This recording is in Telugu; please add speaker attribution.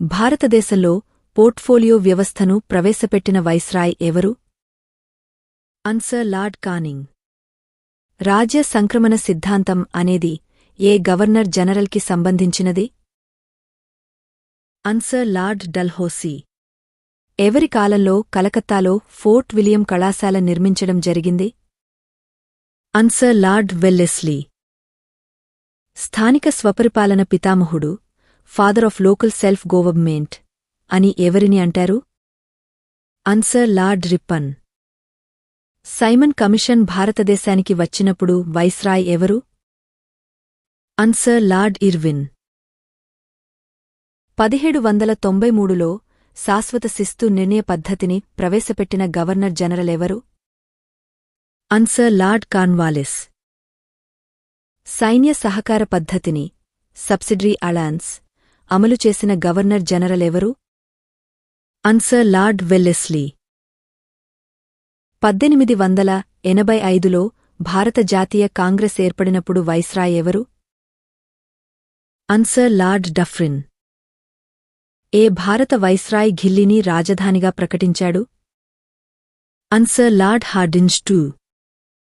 Speaker 1: భారతదేశంలో పోర్ట్ఫోలియో వ్యవస్థను ప్రవేశపెట్టిన వైస్రాయ్ ఎవరు? అన్సర్ లార్డ్ కానింగ్ రాజ్య సంక్రమణ సిద్ధాంతం అనేది ఏ గవర్నర్ జనరల్కి సంబంధించినది? Answer Lord Dalhousie. ఎవరి కాలంలో కలకత్తాలో ఫోర్ట్ విలియం కళాశాల నిర్మించడం జరిగింది? Answer Lord Wellesley. స్థానిక స్వపరిపాలన పితామహుడు father of local self government అని ఎవరిని అంటారు? Answer Lord Ripon Simon commission భారతదేశానికి వచ్చినప్పుడు వైస్రాయ్ ఎవరు? అన్సర్ లార్డ్ ఇర్విన్ పదిహేడు వందల తొంభై మూడులో శాశ్వత శిస్తు నిర్ణయ పద్ధతిని ప్రవేశపెట్టిన గవర్నర్ జనరల్ ఎవరు? అన్సర్ లార్డ్ కార్న్వాలిస్ సైన్య సహకార పద్ధతిని సబ్సిడరీ అలాన్స్ అమలు చేసిన గవర్నర్ జనరల్ ఎవరు? Answer Lord Wellesley. పద్దెనిమిది వందల ఎనభై ఐదులో భారత జాతీయ కాంగ్రెస్ ఏర్పడినప్పుడు వైస్రాయ్ ఎవరు? Answer lord Dufferin. ఏ భారత వైస్రాయ్ ఘిల్లీని రాజధానిగా ప్రకటించాడు? Answer Lord Hardinge two.